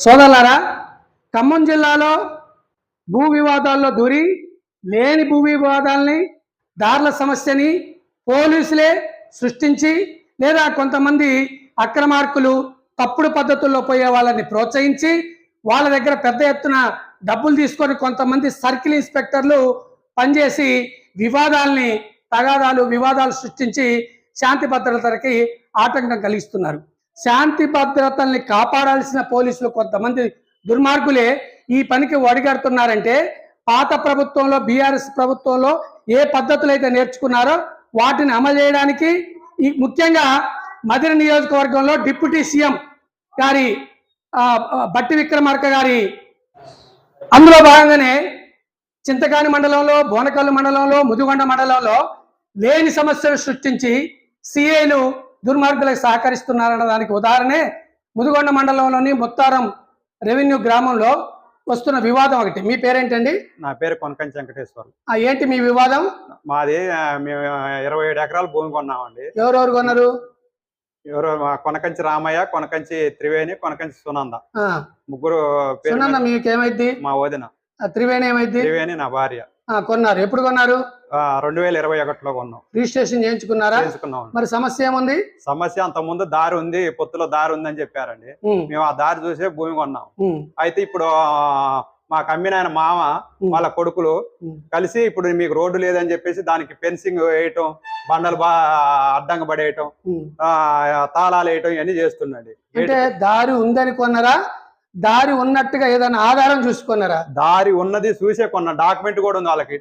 సోదరులారా ఖమ్మం జిల్లాలో భూ వివాదాల్లో దూరి లేని భూ వివాదాల్ని దారుల సమస్యని పోలీసులే సృష్టించి లేదా కొంతమంది అక్రమార్కులు తప్పుడు పద్ధతుల్లో పోయే వాళ్ళని ప్రోత్సహించి వాళ్ళ దగ్గర పెద్ద ఎత్తున డబ్బులు తీసుకొని కొంతమంది సర్కిల్ ఇన్స్పెక్టర్లు పనిచేసి వివాదాల్ని తగాదాలు వివాదాలు సృష్టించి శాంతి భద్రతలకి ఆటంకం కలిగిస్తున్నారు. శాంతి భద్రతల్ని కాపాడాల్సిన పోలీసులు కొంతమంది దుర్మార్గులే ఈ పనికి ఒడిగడుతున్నారంటే పాత ప్రభుత్వంలో బీఆర్ఎస్ ప్రభుత్వంలో ఏ పద్ధతులు అయితే నేర్చుకున్నారో వాటిని అమలు చేయడానికి ఈ ముఖ్యంగా మదిర నియోజకవర్గంలో డిప్యూటీ సీఎం గారి బట్టి విక్రమార్క గారి అందులో భాగంగానే చింతకాని మండలంలో బోనకల్లు మండలంలో ముదిగొండ మండలంలో లేని సమస్యలు సృష్టించి సిఐలు దుర్మార్గులకు సహకరిస్తున్నారన్న దానికి ఉదాహరణే ముదిగొండ మండలంలోని ముత్తారం రెవెన్యూ గ్రామంలో వస్తున్న వివాదం ఒకటి. మీ పేరేంటండి? నా పేరు కొనకంచి వెంకటేశ్వరం ఏంటి మీ వివాదం? మాది మేము ఇరవై ఏడు ఎకరాల భూమి కొన్నామండి. ఎవరెవరు కొన్నారు? ఎవరు కొనకంచి రామయ్య కొనకంచి త్రివేణి కొనకంచి సునంద. ముగ్గురు పేరు సునంద మీద మీకేమైద్ది? మా వదిన. త్రివేణి ఏమైద్ది త్రివేణి నా భార్య. ఆ, కొన్నారు. ఎప్పుడు కొన్నారు? రెండు వేల ఇరవై ఒకటిలో కొన్నాం. రిజిస్ట్రేషన్ చేయించుకున్నారా? చేసుకున్నాం మరి సమస్య ఏముంది? సమస్య అంత ముందు దారి ఉంది పొత్తులో దారి ఉందని చెప్పారండి. మేము ఆ దారి చూసే భూమి కొన్నాం. అయితే ఇప్పుడు మా కమ్మినాయన మామ ఉమ్, వాళ్ళ కొడుకులు. కలిసి ఇప్పుడు మీకు రోడ్డు లేదని చెప్పేసి దానికి ఫెన్సింగ్ వేయటం బండలు బా అడ్డంగా పడేయటం తాళాలు వేయటం ఇవన్నీ చేస్తున్నాడు అంటే దారి ఉందని కొన్నారా? దారి ఉన్నట్టుగా ఏదైనా ఆధారం చూసుకున్నారా? దారి ఉన్నది చూసే కొన్న డాక్యుమెంట్ కూడా ఉంది వాళ్ళకి.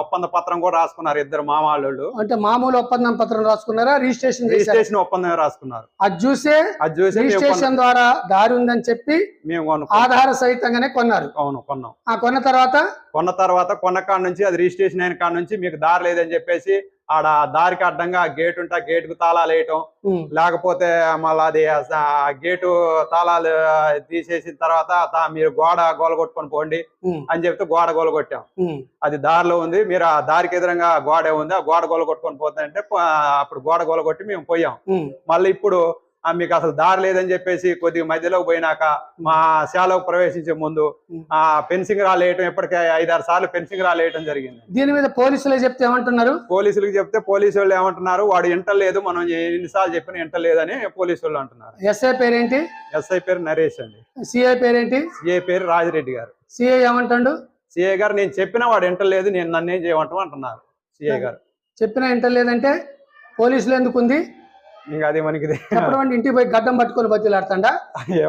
ఒప్పంద పత్రం కూడా రాసుకున్నారు ఇద్దరు మామాళ్ళు అంటే మామూలు ఒప్పందం పత్రం రాసుకున్నారా? రిజిస్ట్రేషన్ రిజిస్ట్రేషన్ ఒప్పందం రాసుకున్నారు. అది చూసే అది చూసి రిజిస్ట్రేషన్ ద్వారా దారి ఉందని చెప్పి మేము ఆధార సహితంగానే కొన్నారు. అవును కొన్నాం. ఆ కొన్న తర్వాత? కొన్న తర్వాత కొన్న కాడ నుంచి అది రిజిస్ట్రేషన్ అయిన కాడ నుంచి మీకు దారి లేదని చెప్పేసి ఆడ దారికి అడ్డంగా గేట్ ఉంటే గేటుకు తాళాలు వేయటం. లేకపోతే మళ్ళీ అది గేటు తాళాలు తీసేసిన తర్వాత మీరు గోడ గోలగొట్టుకొని పోండి ఉమ్, అని చెప్తే గోడ గోలగొట్టాం ఉమ్, అది దారిలో ఉంది. మీరు ఆ దారికి ఎదురుగా గోడే ఉంది. ఆ గోడ గోల కొట్టుకొని పోతుందంటే అప్పుడు గోడ గోల కొట్టి మేము పోయాం. మళ్ళీ ఇప్పుడు మీకు అసలు దారి లేదని చెప్పేసి కొద్దిగా మధ్యలోకి పోయినాక మా శాలకు ప్రవేశించే ముందు. ఆ ఫెన్సింగ్ రాళ్ళు వేయటం ఇప్పటికే ఐదారు సార్లు ఫెన్సింగ్ రాళ్ళు వేయటం జరిగింది. దీని మీద పోలీసులే చెప్తే ఏమంటున్నారు? పోలీసులకు చెప్తే పోలీసు వాళ్ళు ఏమంటున్నారు వాడు ఇంటలేదు మనం ఎన్నిసార్లు చెప్పిన ఇంటలేదని పోలీసు వాళ్ళు అంటున్నారు. ఎస్ఐ పేరేంటి? ఎస్ఐ పేరు నరేష్ అండి. సిఐ పేరేంటి? సిఏ పేరు రాజిరెడ్డి గారు. సిఐ ఏమంటాడు? సిఏ గారు నేను చెప్పినా వాడు ఇంటలేదు నేను నన్నేం చేయమంటాం అంటున్నారు. సిఏ గారు. చెప్పినా ఇంటలేదంటే పోలీసులు ఎందుకు ఉంది ఇంకా అది మనకి చెప్పడం ఇంటికి పోయి గడ్డం పట్టుకొని బతిలాడుతాడా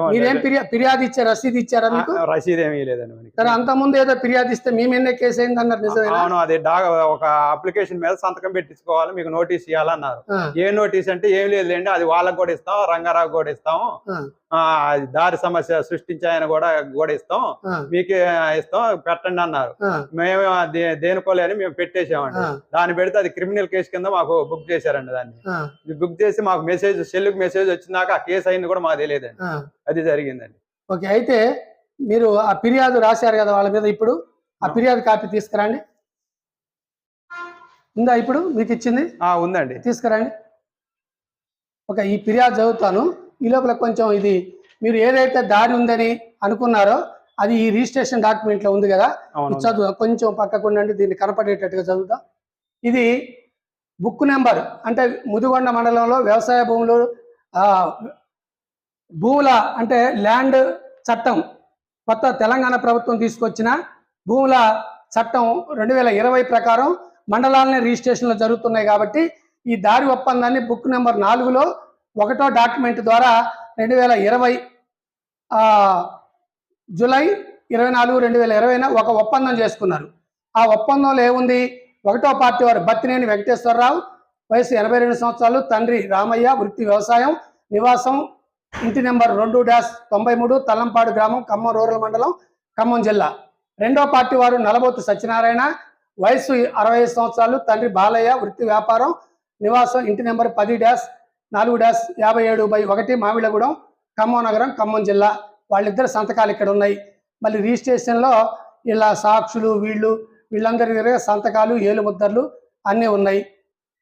మీరేం ఫిర్యా ఫిర్యాదు ఇచ్చారు రసీదు ఇచ్చారా మీకు? రసీదు ఏమీ లేదండి మనకి. సరే అంత ముందు ఏదో ఫిర్యాదు ఇస్తే మీ మీద కేసు అయింది అన్నారు నిజమేనా అవును అది ఒక అప్లికేషన్ మీద సంతకం పెట్టించుకోవాలి మీకు నోటీస్ ఇవ్వాలన్నారు ఏ నోటీస్ అంటే ఏం లేదు లేండి అది వాళ్ళకి కూడా ఇస్తాం రంగారావు కూడా ఇస్తాం. దారి సమస్య సృష్టించాయని కూడా కూడా ఇస్తాం. మీకే ఇస్తాం పెట్టండి అన్నారు. మేము దే- దేనికోలే అని మేము పెట్టేసామండి దాన్ని పెడితే అది క్రిమినల్ కేసు కింద మాకు బుక్ చేశారండి దాన్ని. బుక్ చేసి మాకు మెసేజ్ సెల్లుకి మెసేజ్ వచ్చిందాక ఆ కేసు అయింది కూడా మాకు తెలియదండి. అది జరిగిందండి. ఓకే అయితే మీరు ఆ ఫిర్యాదు రాశారు కదా వాళ్ళ మీద ఇప్పుడు? ఆ ఫిర్యాదు కాపీ తీసుకురండి. ఉందా ఇప్పుడు? మీకు ఇచ్చింది? ఆ ఉందండి. తీసుకురండి. ఒక ఈ ఫిర్యాదు చదువుతాను. ఈ లోపల కొంచెం ఇది మీరు ఏదైతే దారి ఉందని అనుకున్నారో అది ఈ రిజిస్ట్రేషన్ డాక్యుమెంట్లో ఉంది కదా? చదువు కొంచెం పక్కకు ఉండండి దీన్ని కనపడేటట్టుగా చదువుతాం ఇది బుక్ నెంబర్ అంటే ముదిగొండ మండలంలో వ్యవసాయ భూములు భూముల అంటే ల్యాండ్ చట్టం కొత్త తెలంగాణ ప్రభుత్వం తీసుకొచ్చిన భూముల చట్టం రెండు వేల ఇరవై ప్రకారం మండలాలనే రిజిస్ట్రేషన్లు జరుగుతున్నాయి కాబట్టి ఈ దారి ఒప్పందాన్ని బుక్ నెంబర్ నాలుగులో ఒకటో డాక్యుమెంట్ ద్వారా రెండు వేల ఇరవై జూలై ఇరవై నాలుగు రెండు వేల ఇరవైన ఒక ఒప్పందం చేసుకున్నారు. ఆ ఒప్పందంలో ఏముంది? ఒకటో పార్టీ వారు బత్తినేని వెంకటేశ్వరరావు వయసు ఎనభై రెండు సంవత్సరాలు తండ్రి రామయ్య వృత్తి వ్యవసాయం నివాసం ఇంటి నెంబర్ రెండు డాష్ తొంభై మూడు తల్లంపాడు గ్రామం ఖమ్మం రూరల్ మండలం ఖమ్మం జిల్లా. రెండో పార్టీ వారు నలబోతు సత్యనారాయణ వయసు అరవై ఐదు సంవత్సరాలు తండ్రి బాలయ్య వృత్తి వ్యాపారం నివాసం ఇంటి నెంబర్ పది డాష్ నాలుగు డాష్ యాభై ఏడు బై ఒకటి మామిళగూడెం ఖమ్మం నగరం ఖమ్మం జిల్లా. వాళ్ళిద్దరు సంతకాలు ఇక్కడ ఉన్నాయి మళ్ళీ రిజిస్ట్రేషన్లో ఇలా సాక్షులు వీళ్ళు వీళ్ళందరి దగ్గర సంతకాలు ఏలు ముద్దర్లు అన్నీ ఉన్నాయి.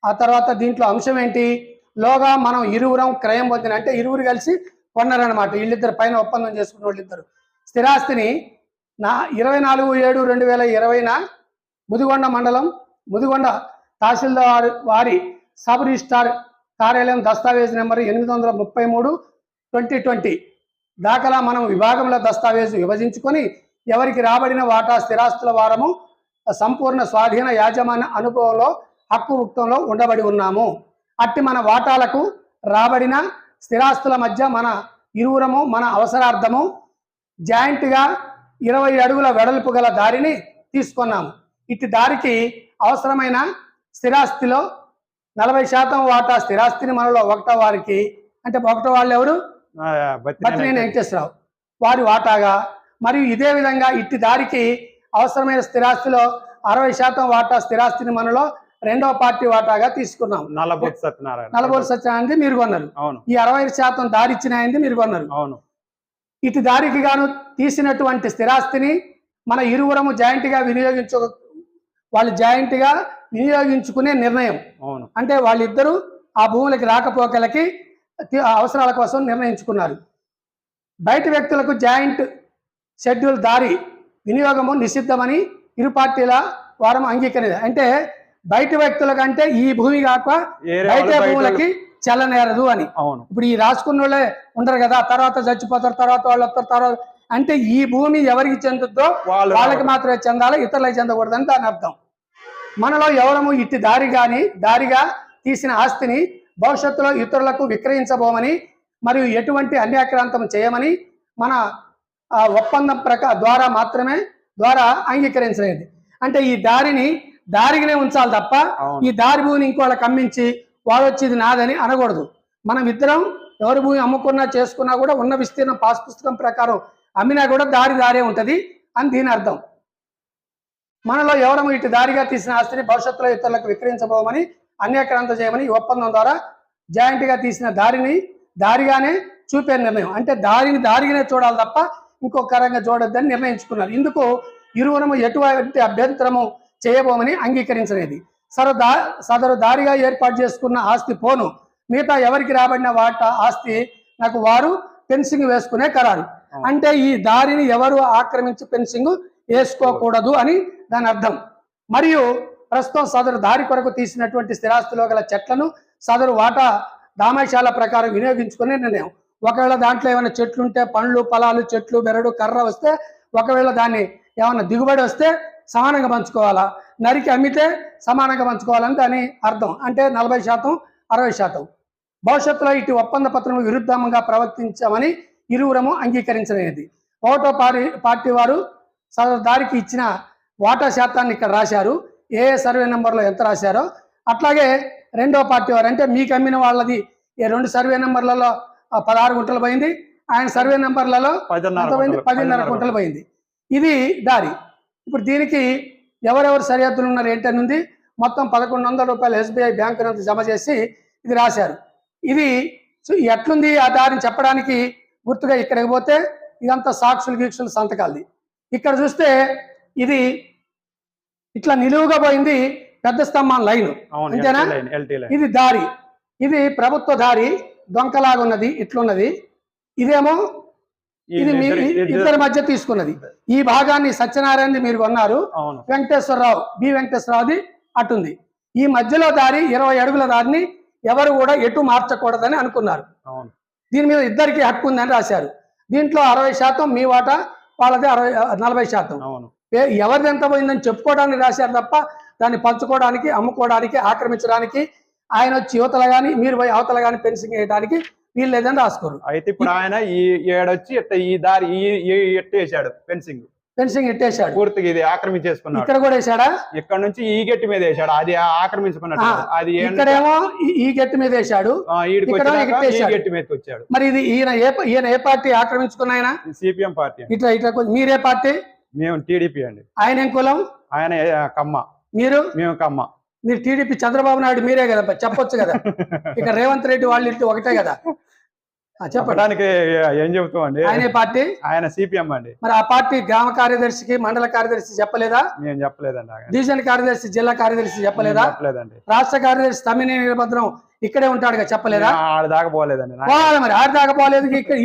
ఆ తర్వాత దీంట్లో అంశం ఏంటి? లోగా మనం ఇరువురం క్రయం పొందిన అంటే ఇరువురు కలిసి కొన్నారనమాట వీళ్ళిద్దరు పైన ఒప్పందం చేసుకున్న వాళ్ళిద్దరు. స్థిరాస్తిని నా ఇరవై నాలుగు ఏడు రెండు వేల ఇరవైన ముదిగొండ మండలం ముదిగొండ తహసీల్దార్ వారి సబ్ రిజిస్టార్ కార్యాలయం దస్తావేజ్ నెంబర్ ఎనిమిది వందల ముప్పై మూడు ట్వంటీ ట్వంటీ. దాఖలా మనం విభాగంలో దస్తావేజు విభజించుకొని ఎవరికి రాబడిన వాటా స్థిరాస్తుల వారము సంపూర్ణ స్వాధీన యాజమాన్య అనుభవంలో హక్కు ఉక్తంలో ఉండబడి ఉన్నాము. అట్టి మన వాటాలకు రాబడిన స్థిరాస్తుల మధ్య మన ఇరువురము మన అవసరార్థము జాయింట్గా ఇరవై అడుగుల వెడల్పు గల దారిని తీసుకున్నాము. ఇట్టి దారికి అవసరమైన స్థిరాస్తిలో నలభై శాతం వాటా స్థిరాస్తిని మనలో ఒకటో వారికి అంటే ఒకటో వాళ్ళు ఎవరు? బత్తినేని వెంకటేశ్వరరావు. వారి వాటాగా. మరియు ఇదే విధంగా ఇట్టి దారికి అవసరమైన స్థిరాస్తిలో అరవై శాతం వాటా స్థిరాస్తిని మనలో రెండవ పార్టీ వాటాగా తీసుకున్నాం. నల్లబొత్తు సత్యనారాయణ. నలభోలు సత్యనారాయణది మీరు కొన్నారు. అవును. ఈ అరవై శాతం దారి ఇచ్చిన ఆయనది మీరు కొన్నారు. అవును. ఇటు దారికి గాను తీసినటువంటి స్థిరాస్తిని మన ఇరువురము జాయింట్గా వినియోగించు వాళ్ళు జాయింట్గా వినియోగించుకునే నిర్ణయం. అవును. అంటే వాళ్ళిద్దరూ ఆ భూములకి రాకపోకలకి అవసరాల కోసం నిర్ణయించుకున్నారు. బయట వ్యక్తులకు జాయింట్ షెడ్యూల్ దారి వినియోగము నిషిద్ధమని ఇరు పార్టీల వారం అంగీకరించారు అంటే బయట వ్యక్తుల కంటే ఈ భూమి కాక బయట భూములకి చెల్లనేరదు అని. అవును. ఇప్పుడు ఈ రాసుకున్న వాళ్ళే ఉండరు కదా తర్వాత చచ్చిపోతారు తర్వాత వాళ్ళు వస్తారు తర్వాత అంటే ఈ భూమి ఎవరికి చెందుద్దో వాళ్ళు వాళ్ళకి మాత్రమే చెందాలి ఇతరులకు చెందకూడదని దాని అర్థం. మనలో ఎవరము ఇట్టి దారి గాని దారిగా తీసిన ఆస్తిని భవిష్యత్తులో ఇతరులకు విక్రయించబోమని మరియు ఎటువంటి అన్యాక్రాంతం చేయమని మన ఆ, ఒప్పందం ప్రకా ద్వారా మాత్రమే ద్వారా అంగీకరించలేదు. అంటే ఈ దారిని దారిగానే ఉంచాలి తప్ప. ఈ దారి భూమిని ఇంకోళ్ళకి అమ్మించి వాడు వచ్చి ఇది నాదని అనకూడదు. మనం ఇద్దరం ఎవరి భూమి అమ్ముకున్నా చేసుకున్నా కూడా ఉన్న విస్తీర్ణం పాస్ పుస్తకం ప్రకారం అమ్మినా కూడా దారి దారే ఉంటది అని దీని అర్థం. మనలో ఎవరము ఇటు దారిగా తీసిన ఆస్తిని భవిష్యత్తులో ఇతరులకు విక్రయించబోమని అన్యాక్రాంత చేయమని ఈ ఒప్పందం ద్వారా జాయింట్గా తీసిన దారిని దారిగానే చూపే నిర్ణయం. అంటే దారిని దారిగానే చూడాలి తప్ప ఇంకొక రకంగా చూడొద్దని నిర్ణయించుకున్నారు. ఇందుకు ఇరువురము ఎటువంటి అభ్యంతరము చేయబోమని అంగీకరించలేదు. దా సదరు దారిగా ఏర్పాటు చేసుకున్న ఆస్తి పోను. మిగతా ఎవరికి రాబడిన వాటా ఆస్తి నాకు వారు ఫెన్సింగ్ వేసుకునే ఖరారు. అంటే ఈ దారిని ఎవరు ఆక్రమించి ఫెన్సింగ్ వేసుకోకూడదు అని దాని అర్థం. మరియు ప్రస్తుతం సదరు దారి కొరకు తీసినటువంటి స్థిరాస్తిలో గల చెట్లను సదరు వాటా దామాశాల ప్రకారం వినియోగించుకునే నిర్ణయం. ఒకవేళ దాంట్లో ఏమైనా చెట్లు ఉంటే పండ్లు పొలాలు చెట్లు బెరడు కర్ర వస్తే ఒకవేళ దాన్ని ఏమైనా దిగుబడి వస్తే సమానంగా పంచుకోవాలా? నరికి అమ్మితే సమానంగా పంచుకోవాలని దాని అర్థం. అంటే నలభై శాతం అరవై శాతం. భవిష్యత్తులో ఇటు ఒప్పంద పత్రం విరుద్ధంగా ప్రవర్తించామని ఇరువురము అంగీకరించలేనిది. ఓటో పార్టీ పార్టీ వారు దారికి ఇచ్చిన వాటా శాతాన్ని ఇక్కడ రాశారు. ఏ సర్వే నెంబర్లో ఎంత రాశారో. అట్లాగే రెండో పార్టీ వారు అంటే మీకు అమ్మిన వాళ్ళది ఈ రెండు సర్వే నెంబర్లలో పదహారు గుంటలు పోయింది. ఆయన సర్వే నెంబర్లలో పదిన్నర పోయింది? గుంటలు, పదిన్నర పదిన్నర గుంటలు పోయింది. ఇది దారి. ఇప్పుడు దీనికి ఎవరెవరు సరిహద్దులు ఉన్నారు ఏంటని ఉంది? మొత్తం పదకొండు వందల రూపాయలు ఎస్బీఐ బ్యాంకు నుంచి జమ చేసి ఇది రాశారు. ఇది ఎట్లుంది ఆ దారిని చెప్పడానికి గుర్తుగా ఇక్కడికి పోతే ఇదంతా సాక్షులు గీక్షులు సంతకాలది. ఇక్కడ చూస్తే ఇది ఇట్లా నిలువుగా పోయింది పెద్ద స్తంభం లైన్. అంతేనా? ఇది దారి. ఇది ప్రభుత్వ దారి. డొంకలాగా ఉన్నది ఇట్లున్నది. ఇదేమో ఇది మీ ఇద్దరు- మధ్య తీసుకున్నది. ఈ భాగాన్ని సత్యనారాయణది మీరు కొన్నారు. వెంకటేశ్వరరావు బి వెంకటేశ్వరరావుది అటుంది ఈ మధ్యలో దారి ఇరవై అడుగుల దారిని ఎవరు కూడా ఎటు మార్చకూడదని అనుకున్నారు. దీని మీద ఇద్దరికి హక్కు ఉందని రాశారు. దీంట్లో అరవై శాతం మీ వాటా వాళ్ళది అరవై నలభై శాతం. ఎవరిది ఎంత పోయిందని చెప్పుకోవడానికి రాశారు తప్ప దాన్ని పంచుకోవడానికి అమ్ముకోవడానికి ఆక్రమించడానికి ఆయన వచ్చి యువతల కానీ మీరు పోయి అవతల కానీ ఫెన్సింగ్ వేయడానికి వీళ్ళు లేదని రాసుకోరు. అయితే ఇప్పుడు ఆయన ఈ ఏడొచ్చి ఈ దారి ఈ ఈ ఎట్టు వేసాడు ఫెన్సింగ్? ఫెన్సింగ్ ఇట్టేశాడు పూర్తిగా ఇది ఆక్రమించేసుకున్నాడు. ఇక్కడ కూడా వేశాడా? ఇక్కడ నుంచి ఈ గట్టి మీద వేసాడు అది ఆక్రమించుకున్నట్టు ఆ, అది ఇక్కడేమో ఈ- గట్టి మీద వేసాడు. గట్టి మీదకి వచ్చాడు. మరి ఇది ఈయన ఏ ఈయన ఏ పార్టీ ఆక్రమించుకున్న ఆయన? CPM party. ఇట్లా ఇట్లా మీరే పార్టీ? మేము టీడీపీ అండి. ఆయన ఏం కులం? ఆయన కమ్మ. మీరు? మేము కమ్మ. మీరు టీడీపీ చంద్రబాబు నాయుడు మీరే కదా చెప్పొచ్చు కదా. ఇక రేవంత్ రెడ్డి వాళ్ళు ఇంటి ఒకటే కదా. చెప్పడానికి ఏం చెబుతామండి? ఆయనే పార్టీ? ఆయన సిపిఎం అండి. మరి ఆ పార్టీ గ్రామ కార్యదర్శికి మండల కార్యదర్శి చెప్పలేదా? మేము చెప్పలేదండి. డివిజన్ కార్యదర్శి జిల్లా కార్యదర్శి చెప్పలేదా? చెప్పలేదండి. రాష్ట్ర కార్యదర్శి తమ్మినేని వీరభద్రం ఇక్కడే ఉంటాడుగా చెప్పలేదా? ఆడ దాకా పోలేదండి. పోవాలి మరి ఆరు దాకా పోలేదు ఇక్కడ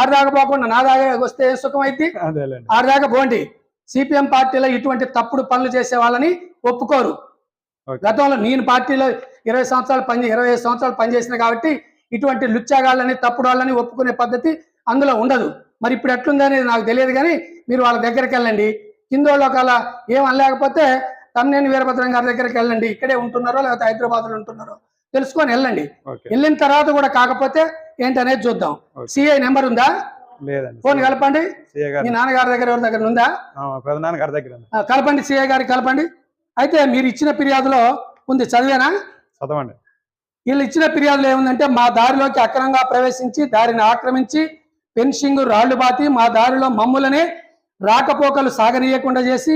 ఆరు దాకా పోకుండా నా దాకా వస్తే ఏం సుఖం అయితే ఆరు దాకా పోండి. సిపిఎం పార్టీలో ఇటువంటి తప్పుడు పనులు చేసే వాళ్ళని ఒప్పుకోరు. గతంలో నేను పార్టీలో ఇరవై సంవత్సరాలు పని ఇరవై ఐదు సంవత్సరాలు పనిచేసిన కాబట్టి ఇటువంటి లుచ్చాగాళ్ళని తప్పుడు వాళ్ళని ఒప్పుకునే పద్ధతి అందులో ఉండదు. మరి ఇప్పుడు ఎట్లుందనేది నాకు తెలియదు కానీ మీరు వాళ్ళ దగ్గరికి వెళ్ళండి. కింద వాళ్ళు ఒకవేళ ఏం అనలేకపోతే తమ్నేని వీరభద్రం గారి దగ్గరికి వెళ్ళండి. ఇక్కడే ఉంటున్నారో లేకపోతే హైదరాబాద్లో ఉంటున్నారో తెలుసుకొని వెళ్ళండి. వెళ్ళిన తర్వాత కూడా కాకపోతే ఏంటనేది చూద్దాం. సిఐ నెంబర్ ఉందా? లేదండి. ఫోన్ కలపండి. మీ గారు. నాన్నగారి దగ్గర ఎవరి దగ్గర ఉందా? ఆ, పెదనాన్న గారి దగ్గర కలపండి సిఐ గారికి కలపండి. అయితే మీరు ఇచ్చిన ఫిర్యాదులో ఉంది చదివేనా? చదవండి. వీళ్ళు ఇచ్చిన ఫిర్యాదులు ఏముందంటే మా దారిలోకి అక్రమంగా ప్రవేశించి దారిని ఆక్రమించి ఫెన్సింగ్ రాళ్ళు బాతి మా దారిలో మమ్ములనే రాకపోకలు సాగనీయకుండా చేసి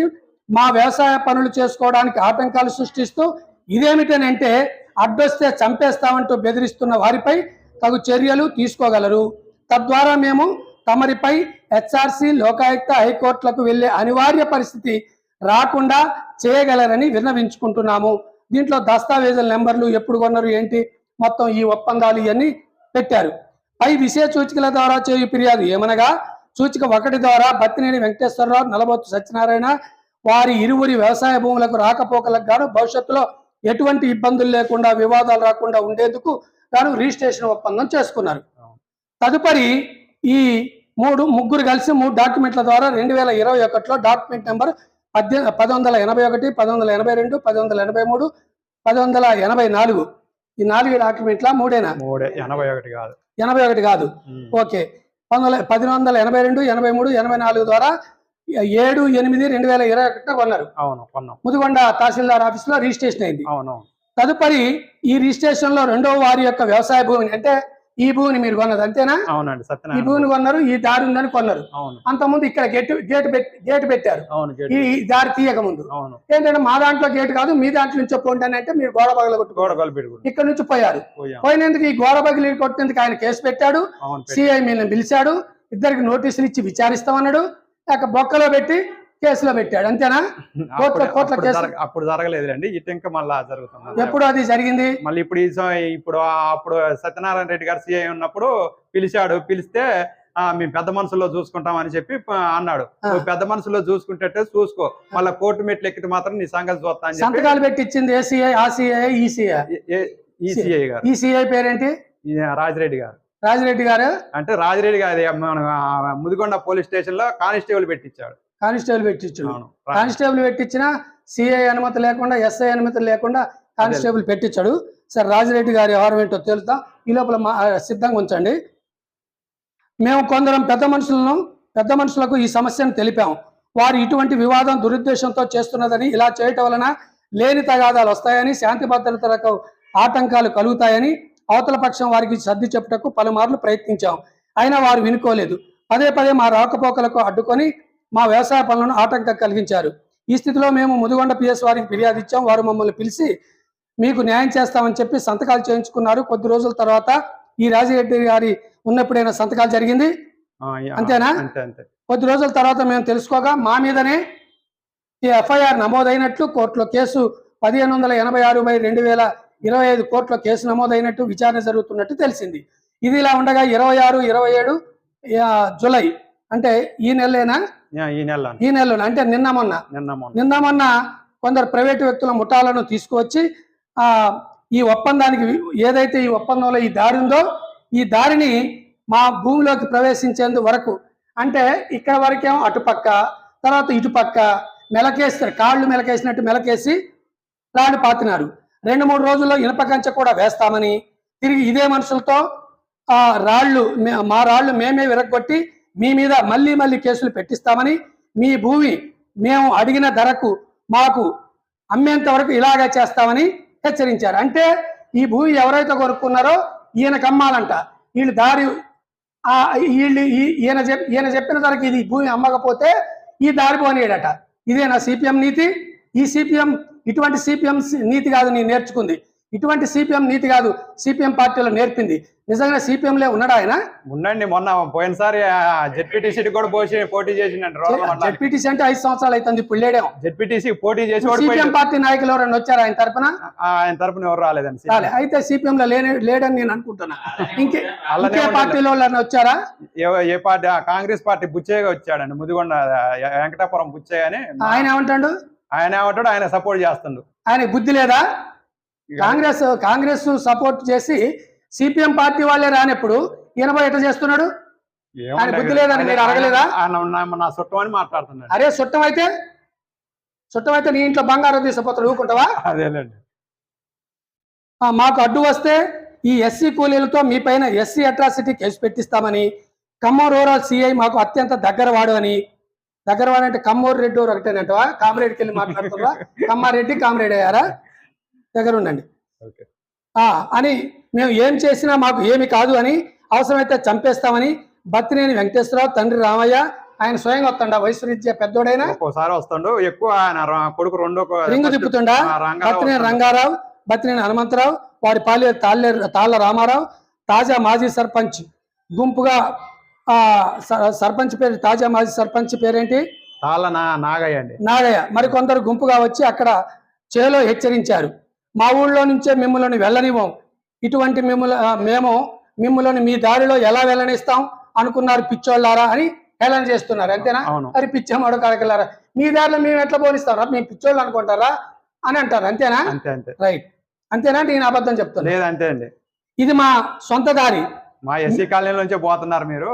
మా వ్యవసాయ పనులు చేసుకోవడానికి ఆటంకాలు సృష్టిస్తూ ఇదేమిటనంటే అడ్డొస్తే చంపేస్తామంటూ బెదిరిస్తున్న వారిపై తగు చర్యలు తీసుకోగలరు. తద్వారా మేము తమరిపై హెచ్ఆర్సి లోకాయుక్త హైకోర్టులకు వెళ్ళే అనివార్య పరిస్థితి రాకుండా చేయగలరని విన్నవించుకుంటున్నాము. దీంట్లో దస్తావేజుల నెంబర్లు ఎప్పుడు కొన్నారు ఏంటి మొత్తం ఈ ఒప్పందాలు ఇవన్నీ పెట్టారు. పై విషయ సూచికల ద్వారా చేయు ఫిర్యాదు ఏమనగా సూచిక ఒకటి ద్వారా బత్తినేని వెంకటేశ్వరరావు నలబొత్తు సత్యనారాయణ వారి ఇరువురి వ్యవసాయ భూములకు రాకపోకలకు గాను భవిష్యత్తులో ఎటువంటి ఇబ్బందులు లేకుండా వివాదాలు రాకుండా ఉండేందుకు గాను రిజిస్ట్రేషన్ ఒప్పందం చేసుకున్నారు. తదుపరి ఈ మూడు ముగ్గురు కలిసి మూడు డాక్యుమెంట్ల ద్వారా రెండు వేల ఇరవై ఒకటిలో డాక్యుమెంట్ నెంబర్ పద్దె పది వందల ఎనభై ఒకటి పది వందల ఎనభై రెండు పది వందల ఎనభై మూడు పది వందల ఎనభై నాలుగు. ఈ నాలుగు డాక్యుమెంట్ల మూడేనా? మూడే ఎనభై ఒకటి కాదు. ఎనభై ఒకటి కాదు. ఓకే. పంతొమ్మిది పది వందల ఎనభై రెండు ఎనభై మూడు ఎనభై నాలుగు ద్వారా ఏడు ఎనిమిది రెండు వేల ఇరవై ఒకటిలో కొన్నారు. అవును కొన్నాం. ముదిగొండ తహసీల్దార్ ఆఫీస్లో రిజిస్ట్రేషన్ అయింది. అవును తదుపరి ఈ రిజిస్ట్రేషన్లో రెండవ వారి యొక్క వ్యవసాయ భూమిని అంటే ఈ భూమిని మీరు కొన్నది అంతేనా? అవునండి ఈ సత్యనారాయణ భూమిని కొన్నారు ఈ దారి ఉందని కొన్నారు. అవును. అంతకుముందు ఇక్కడ గేట్ గేట్ గేట్ పెట్టారు. ఈ. దారి తీయక ముందు. అవును. ఏంటంటే మా దాంట్లో గేట్ కాదు మీ దాంట్లో నుంచి పోండి అని అంటే మీరు గోడ పగల కొట్టుకో గోడ ఇక్కడ నుంచి పోయారు. పోయాం. పోయినందుకు ఈ గోడ పగిలి కొట్టినందుకు ఆయన కేసు పెట్టాడు. సిఐ మీద పిలిచాడు. ఇద్దరికి నోటీసులు ఇచ్చి విచారిస్తామన్నాడు. లేక బొక్కలో పెట్టి కేసులో పెట్టాడు అంతేనా? కోట్ల అప్పుడు- కోట్ల అప్పుడు కేసు. అప్పుడు జరగలేదులేండి ఇటు ఇంకా మళ్ళా జరుగుతుంది ఎప్పుడు అది జరిగింది. మళ్ళీ ఇప్పుడు ఇప్పుడు అప్పుడు సత్యనారాయణ రెడ్డి గారు సీఐ ఉన్నప్పుడు పిలిచాడు పిలిస్తే ఆ మేము పెద్ద మనసులో చూసుకుంటాం అని చెప్పి అన్నాడు. పెద్ద మనసులో చూసుకుంటే చూసుకో మళ్ళీ కోర్టు మెట్లు ఎక్కితే మాత్రం నీ సంగతి చూస్తా అని చెప్పి సంతకాలు పెట్టి ఇచ్చింది ఏసీఐ ఆర్సీఐ ఈసీఐ ఈసీఐ గారు. ఈసీఐ పేరేంటి? రాజిరెడ్డి గారు. రాజిరెడ్డి గారు? అంటే రాజిరెడ్డి గారు మన ముదిగొండ పోలీస్ స్టేషన్లో కానిస్టేబుల్ పెట్టించాడు కానిస్టేబుల్ పెట్టించాడు. కానిస్టేబుల్ పెట్టించిన సిఐ అనుమతి లేకుండా ఎస్ఐ అనుమతి లేకుండా కానిస్టేబుల్ పెట్టించాడు. సరే రాజిరెడ్డి గారి వ్యవహారం ఏంటో తెలుద్దాం. ఈ లోపల సిద్ధంగా ఉంచండి. మేము కొందరం పెద్ద మనుషులను పెద్ద మనుషులకు ఈ సమస్యను తెలిపాము వారు ఇటువంటి వివాదం దురుద్దేశంతో చేస్తున్నదని ఇలా చేయటం వలన లేని తగాదాలు వస్తాయని శాంతి భద్రతలకు ఆటంకాలు కలుగుతాయని అవతల పక్షం వారికి సర్ది చెప్పుటకు పలుమార్లు ప్రయత్నించాం. అయినా వారు వినుకోలేదు. పదే పదే మా రాకపోకలకు అడ్డుకొని మా వ్యవసాయ పనులను ఆటంకం కలిగించారు. ఈ స్థితిలో మేము ముదిగొండ పిఎస్ వారికి ఫిర్యాదు ఇచ్చాం. వారు మమ్మల్ని పిలిచి మీకు న్యాయం చేస్తామని చెప్పి సంతకాలు చేయించుకున్నారు. కొద్ది రోజుల తర్వాత ఈ రాజిరెడ్డి గారి ఉన్నప్పుడైనా సంతకాలు జరిగింది? అంతేనా? అంతే అంతే. కొద్ది రోజుల తర్వాత మేము తెలుసుకోగా మా మీదనే ఈ ఎఫ్ఐఆర్ నమోదైనట్లు కోర్టులో కేసు పదిహేను వందల ఎనభై ఆరు బై రెండు వేల ఇరవై ఐదు కోర్టులో కేసు నమోదైనట్టు విచారణ జరుగుతున్నట్టు తెలిసింది. ఇది ఇలా ఉండగా ఇరవై ఆరు ఇరవై ఏడు జూలై అంటే ఈ నెలేనా ఈ నెల ఈ నెలలో అంటే నిన్న మొన్న. నిన్న మొన్న. నిన్న మొన్న కొందరు ప్రైవేటు వ్యక్తుల ముఠాలను తీసుకువచ్చి ఆ ఈ ఒప్పందానికి ఏదైతే ఈ ఒప్పందంలో ఈ దారి ఉందో ఈ దారిని మా భూమిలోకి ప్రవేశించేందు వరకు అంటే ఇక్కడ వరకేమో అటుపక్క తర్వాత ఇటుపక్క మెలకేస్తారు కాళ్ళు మెలకేసినట్టు మెలకేసి రాళ్ళు పాతినారు. రెండు మూడు రోజుల్లో ఇనుప కంచె కూడా వేస్తామని తిరిగి ఇదే మనుషులతో ఆ రాళ్ళు మే- మా రాళ్ళు మేమే విరగొట్టి మీ మీద మళ్ళీ మళ్ళీ కేసులు పెట్టిస్తామని మీ భూమి మేము అడిగిన ధరకు మాకు అమ్మేంత వరకు ఇలాగే చేస్తామని హెచ్చరించారు. అంటే ఈ భూమి ఎవరైతే కొనుక్కున్నారో ఈయనకు అమ్మాలంట. వీళ్ళు దారి వీళ్ళు ఈయన చెప్ ఈయన చెప్పిన ధరకి ఇది భూమి అమ్మకపోతే ఈ దారి పోనీయడట. ఇదే నా సిపిఎం నీతి. ఈ సిపిఎం ఇటువంటి సిపిఎం నీతి కాదు నేను నేర్చుకుంది. ఇటువంటి సిపిఎం నీతి కాదు. సిపిఎం పార్టీలో నేర్పింది. నిజంగా సిపిఎంలే ఉన్నాడు ఆయన? ఉండండి మొన్న పోయినసారి జెడ్పీటీసీ కూడా పోసి పోటీ చేసిండండి మండలం జెడ్పీటీసీ అంటే ఐదు సంవత్సరాలు అవుతుంది ఇప్పుడు లేడేమో. జెడ్పీటీసీ పోటీ చేసి సిపిఎం. పార్టీ నాయకులు ఎవరైనా వచ్చారు ఆయన తరపున? ఆ, ఆయన తరపున ఎవరు రాలేదండి రాలే. అయితే సిపిఎం లో లేని లేడని నేను అనుకుంటున్నా. ఇంకే ఇంకే. పార్టీలో వచ్చారా? ఏ- పార్టీ కాంగ్రెస్ పార్టీ బుచ్చయ్యగా వచ్చాడండి ముదిగొండ వెంకటాపురం బుచ్చయ్య అని ఆయన ఏమంటాడు? ఆయన ఏమంటాడు? ఆయన సపోర్ట్ చేస్తుండు. ఆయనకి బుద్ధి లేదా? కాంగ్రెస్ కాంగ్రెస్ సపోర్ట్ చేసి సిపిఎం పార్టీ వాళ్ళే రానప్పుడు ఈయన ఎట్లా చేస్తున్నాడు? ఆయన బుద్ధి లేదని మీరు అడగలేదా? నా చుట్టం అని మాట్లాడుతున్నాడు. అరే చుట్టం అయితే? చుట్టం అయితే నీ ఇంట్లో బంగారం తీసుకుపోతాడు ఊరుకుంటావా? అదేలేండి ఆ, మాకు అడ్డు వస్తే ఈ ఎస్సీ కూలీలతో మీ పైన ఎస్సీ అట్రాసిటీ కేసు పెట్టిస్తామని ఖమ్మం రూరల్ సిఐ మాకు అత్యంత దగ్గరవాడు అని. దగ్గరవాడు అంటే కమ్మూరు రెడ్డి ఒకటేనంటవా? కామరెడ్డికి వెళ్ళి మాట్లాడుతున్నావా? కమ్మారెడ్డి కామరెడ్డి అయ్యారా? దగ్గర ఉండండి అని మేము ఏం చేసినా మాకు ఏమి కాదు అని అవసరమైతే చంపేస్తామని బత్తినేని వెంకటేశ్వరరావు తండ్రి రామయ్య ఆయన స్వయంగా వస్తాడు వయసు రీత్యా పెద్దోడైనా. ఒక్కోసారి వస్తుండు. ఎక్కువ ఆయన కొడుకు రెండో రింగు తిప్పుతుండా? రంగారావు బత్తినేని వస్తుండు. రంగారావు బత్తినేని హనుమంతరావు వారి పాలే తాళ్ళే తాళ్ళ రామారావు తాజా మాజీ సర్పంచ్. గుంపుగా సర్పంచ్ పేరు తాజా మాజీ సర్పంచ్ పేరేంటి? తాళ్ళ నాగయ్య అండి. నాగయ్య. మరికొందరు గుంపుగా వచ్చి అక్కడ చేలో హెచ్చరించారు. మా ఊళ్ళో నుంచే మిమ్మల్ని వెళ్ళనివ్వం. ఇటువంటి మిమ్మల్ని మేము మిమ్మల్ని మీ దారిలో ఎలా వెళ్ళనిస్తాం అనుకున్నారు పిచ్చోళ్ళారా అని హేళన చేస్తున్నారు. అంతేనా? మరి పిచ్చమ్మడు కడకలారా మీ దారిలో మేము ఎట్లా పోనిస్తారా మేము పిచ్చోళ్ళు అనుకుంటారా? అని అంటారు. అంతేనా? అంతే అంతే. రైట్. అంతేనా? నేను అబద్ధం చెప్తున్నా లేదు అంతే అండి. ఇది మా సొంత దారి. మా ఎస్సీ కాలనీ నుంచే పోతున్నారు మీరు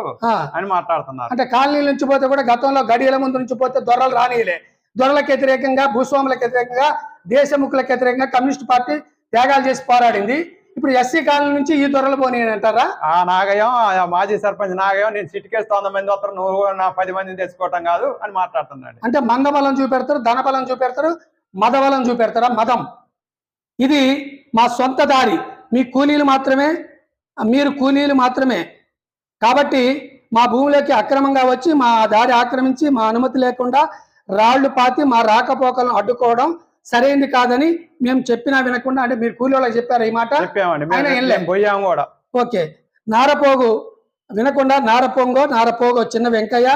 అని మాట్లాడుతున్నారు. అంటే కాలనీ నుంచి పోతే కూడా గతంలో గడియల ముందు నుంచి పోతే దొరలు రానియలే. దొరలకు వ్యతిరేకంగా భూస్వాములకు వ్యతిరేకంగా దేశముఖులకు వ్యతిరేకంగా కమ్యూనిస్ట్ పార్టీ త్యాగాలు చేసి పోరాడింది. ఇప్పుడు ఎస్సీ కాలనీ నుంచి ఈ దొరలు పోనీ అంటారా ఆ నాగయ్యం ఆ మాజీ సర్పంచ్ నాగయ్యం నేను సిటికేసి వంద మంది వస్తారు నువ్వు నా పది మందిని తెచ్చుకోవటం కాదు అని మాట్లాడుతున్నాడు. అంటే మందబలం చూపెడతారు ధనబలం చూపెడతారు మదబలం చూపెడతారా? మదం. ఇది మా సొంత దారి. మీ కూలీలు మాత్రమే మీరు కూలీలు మాత్రమే. కాబట్టి మా భూమిలోకి అక్రమంగా వచ్చి మా దారి ఆక్రమించి మా అనుమతి లేకుండా రాళ్ళు పాతి మా రాకపోకలను అడ్డుకోవడం సరైంది కాదని మేము చెప్పినా వినకుండా అంటే మీరు కూలీ వాళ్ళకి చెప్పారు ఈ మాట? పోయాము కూడా. ఓకే. నారపోగు వినకుండా నారపోంగో నారపోగో చిన్న వెంకయ్య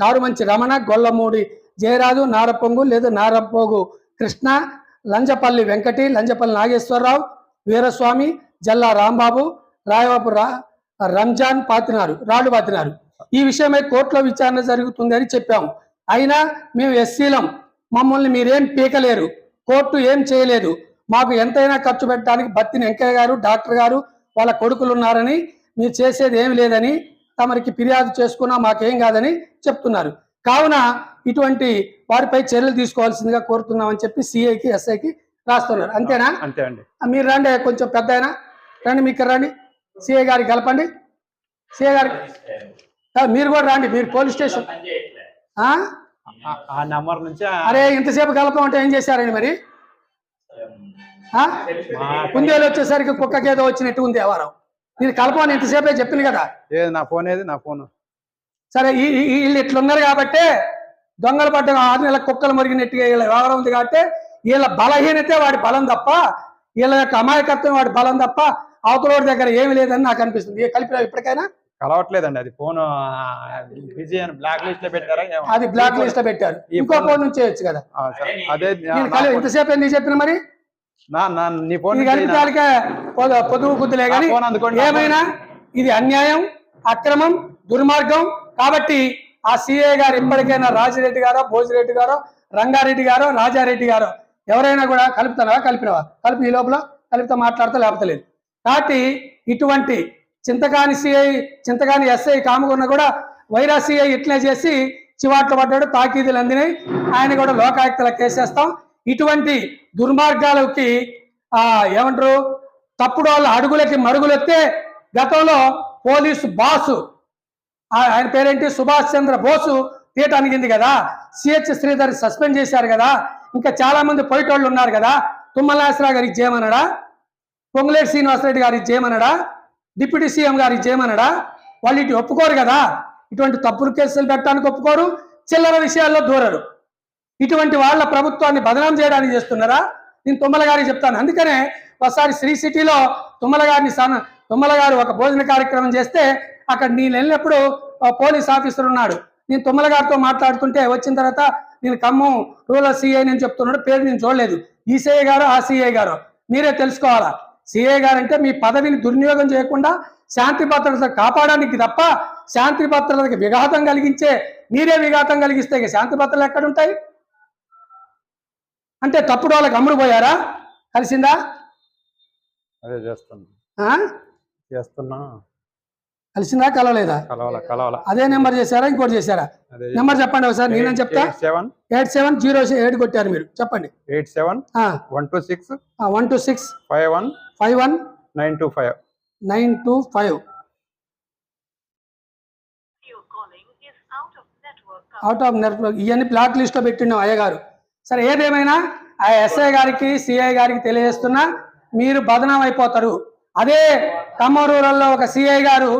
కారు మంచి రమణ గొల్లమూడి జయరాజు నారపొంగు లేదా నారపోగు కృష్ణ లంజపల్లి వెంకటి లంజపల్లి నాగేశ్వరరావు వీరస్వామి జల్లా రాంబాబు రాయవపు రా రంజాన్ పాతినారు రాళ్ళు పాతినారు. ఈ విషయమై కోర్టులో విచారణ జరుగుతుంది అని చెప్పాము. అయినా మేము ఎస్సీలం. మమ్మల్ని మీరేం పీకలేరు కోర్టు ఏం చేయలేదు. మాకు ఎంతైనా ఖర్చు పెట్టడానికి బత్తిని వెంకయ్య గారు డాక్టర్ గారు వాళ్ళ కొడుకులు ఉన్నారని మీరు చేసేది ఏమి లేదని తమరికి ఫిర్యాదు చేసుకున్నా మాకేం కాదని చెప్తున్నారు. కావున ఇటువంటి వారిపై చర్యలు తీసుకోవాల్సిందిగా కోరుతున్నామని చెప్పి సిఐకి ఎస్ఐకి రాస్తున్నారు. అంతేనా? అంతే అండి. మీరు రండి కొంచెం పెద్ద అయినా రండి మీకు రండి. సిఐ గారికి కలపండి. సిఐ గారికి మీరు కూడా రండి మీరు పోలీస్ స్టేషన్ ఆ? నెంబర్ నుంచి? అరే ఇంతసేపు కలపమంటే ఏం చేశారండి మరి? కుందేలు వచ్చేసరికి కుక్కకి ఏదో వచ్చినట్టు ఉంది వ్యవహారం. నేను కలపమని ఇంతసేపే చెప్పింది కదా? ఏది నా ఫోన్ ఏది? నా ఫోన్. సరే వీళ్ళు ఇట్లున్నారు కాబట్టి దొంగలు పడ్డ ఆరు నెలల కుక్కలు మురిగినట్టుగా వీళ్ళ వ్యవహారం ఉంది కాబట్టి వీళ్ళ బలహీనతే వాడి బలం తప్ప వీళ్ళ యొక్క అమాయకత్వం వాడి బలం తప్ప అవతలోడి దగ్గర ఏమీ లేదని నాకు అనిపిస్తుంది. కలిపినా ఇప్పటికైనా? కలవట్లేదండి. అది ఫోన్ బిజీ అని బ్లాక్ లిస్ట్లో పెట్టారా. అది బ్లాక్ లిస్ట్లో పెట్టారు. ఇంకో ఫోన్- నుంచి చేయొచ్చు కదా. అదే నా- నా ఇంతసేపు ఎందుకు చెప్పిన మరి? నా నా నీ ఫోన్ ఇది నుంచి కలిపి నా- దానికే పొద- పొదుగు బుద్ధిలే కానీ నా ఏమైనా ఇది అన్యాయం అక్రమం దుర్మార్గం. కాబట్టి ఆ సిఏ గారు ఇప్పటికైనా రాజిరెడ్డి గారో భోజిరెడ్డి గారో రంగారెడ్డి గారో రాజారెడ్డి గారో ఎవరైనా కూడా కలుపుతున్నావా కలిపినవా? కలిపి ఈ లోపల కలిపితే మాట్లాడితే లేకపోతే లేదు. కాబట్టి ఇటువంటి చింతకాని సిఐ చింతకాని ఎస్ఐ కామగున్న కూడా వైరా సిఐ ఇట్లే చేసి చివాట్లు పడ్డాడు తాకీదులు అందినాయి. ఆయన కూడా లోకాయుక్తల కేసేస్తాం. ఇటువంటి దుర్మార్గాలకి ఏమంటారు తప్పుడు వాళ్ళ అడుగులకి మరుగులెత్తే గతంలో పోలీసు బాసు ఆయన పేరేంటి సుభాష్ చంద్ర బోసు తీట అనిగింది కదా. సిహెచ్ శ్రీధర్ సస్పెండ్ చేశారు కదా. ఇంకా చాలా మంది పోయేటోళ్ళు ఉన్నారు కదా. తుమ్మలాసరావు గారికి చేయమనడా పొంగులేటి శ్రీనివాసరెడ్డి గారికి చేయమనడా డిప్యూటీ సీఎం గారు చేయమనడా వాళ్ళు ఇటు ఒప్పుకోరు కదా. ఇటువంటి తప్పులు కేసులు పెట్టడానికి ఒప్పుకోరు చిల్లర విషయాల్లో దూరరు. ఇటువంటి వాళ్ళ ప్రభుత్వాన్ని బదనాం చేయడానికి చేస్తున్నారా? నేను తుమ్మల గారికి చెప్తాను. అందుకనే ఒకసారి శ్రీ సిటీలో తుమ్మల గారిని సన తుమ్మల గారు ఒక భోజన కార్యక్రమం చేస్తే అక్కడ నేను వెళ్ళినప్పుడు పోలీస్ ఆఫీసర్ ఉన్నాడు. నేను తుమ్మల గారితో మాట్లాడుతుంటే వచ్చిన తర్వాత నేను ఖమ్మం రూరల్ సిఐ నేను చెప్తున్నాడు పేరు నేను చూడలేదు. ఈ సిఐ గారు ఆ సిఐ గారు. మీరే తెలుసుకోవాలా? సిఐ గారు అంటే మీ పదవిని దుర్వినియోగం చేయకుండా శాంతి భద్రత కాపాడడానికి తప్ప శాంతి భద్రతకి విఘాతం కలిగించే మీరే విఘాతం కలిగిస్తే ఇక శాంతి భద్రతలు ఎక్కడ ఉంటాయి అంటే తప్పుడు వాళ్ళకి అమ్ముడు పోయారా? కలిసిందా? అదే చేస్తున్నా. కలిసిందా? కలవలేదా? కలవాల కలవాల. అదే నెంబర్ చేశారా? ఇంకోటి చేశారా? నెంబర్ చెప్పండి ఒకసారి నేనేం చెప్తా? Seven. Eight seven zero eight కొట్టారు మీరు చెప్పండి. Eight seven. One two six. One two six. Five one. Five one? Nine two five. Nine two five. Out of network ఇవన్నీ బ్లాక్ లిస్ట్లో పెట్టిండు అయ్య గారు సరే ఏదేమైనా ఆ ఎస్ఐ గారికి సిఐ గారికి తెలియజేస్తున్నా మీరు బదనాం అయిపోతారు అదే ఖమ్మం రూరల్లో ఒక సిఐ గారు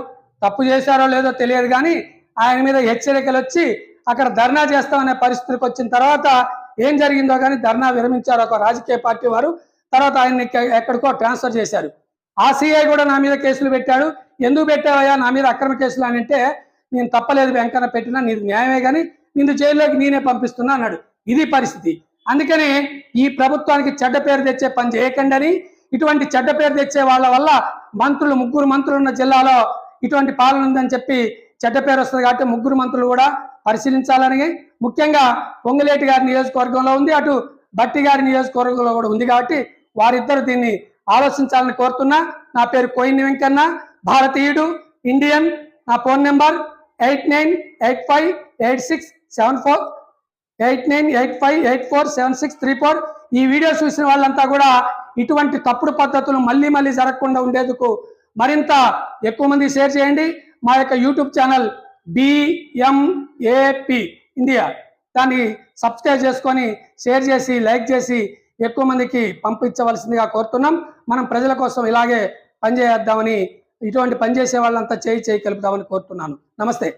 తప్పు చేశారో లేదో తెలియదు కానీ ఆయన మీద హెచ్చరికలు వచ్చి అక్కడ ధర్నా చేస్తామనే పరిస్థితికి వచ్చిన తర్వాత ఏం జరిగిందో కానీ ధర్నా విరమించారు ఒక రాజకీయ పార్టీ వారు. తర్వాత ఆయన్ని ఎక్కడికో ట్రాన్స్ఫర్ చేశారు. ఆ సిఐ కూడా నా మీద కేసులు పెట్టాడు. ఎందుకు పెట్టావయ్యా? నా మీద అక్రమ కేసులు అని అంటే నేను తప్పలేదు వెంకన్న పెట్టినా నీది న్యాయమే కానీ నిన్ను జైల్లోకి నేనే పంపిస్తున్నా అన్నాడు. ఇది పరిస్థితి. అందుకని ఈ ప్రభుత్వానికి చెడ్డ పేరు తెచ్చే పని చేయకండి అని ఇటువంటి చెడ్డ పేరు తెచ్చే వాళ్ళ వల్ల మంత్రులు ముగ్గురు మంత్రులు ఉన్న జిల్లాలో ఇటువంటి పాలన ఉందని చెప్పి చెడ్డ పేరు వస్తుంది కాబట్టి ముగ్గురు మంత్రులు కూడా పరిశీలించాలని. ముఖ్యంగా పొంగులేటి గారి నియోజకవర్గంలో ఉంది. అటు బట్టి గారి నియోజకవర్గంలో కూడా ఉంది కాబట్టి వారిద్దరు దీన్ని ఆలోచించాలని కోరుతున్నా. నా పేరు కోయిని వెంకన్న. భారతీయుడు ఇండియన్. నా phone number eight nine eight five eight six seven four eight nine eight five eight four seven six three four. ఈ వీడియో చూసిన వాళ్ళంతా కూడా ఇటువంటి తప్పుడు పద్ధతులు మళ్ళీ మళ్ళీ జరగకుండా ఉండేందుకు మరింత ఎక్కువ మంది షేర్ చేయండి. మా యొక్క యూట్యూబ్ ఛానల్ బిఎంఏపి ఇండియా. దాన్ని సబ్స్క్రైబ్ చేసుకొని షేర్ చేసి లైక్ చేసి ఎక్కువ మందికి పంపించవలసిందిగా కోరుతున్నాం. మనం ప్రజల కోసం ఇలాగే పనిచేద్దామని ఇటువంటి పనిచేసే వాళ్ళంతా చేయి చేయి కలుపుదామని కోరుతున్నాను. నమస్తే.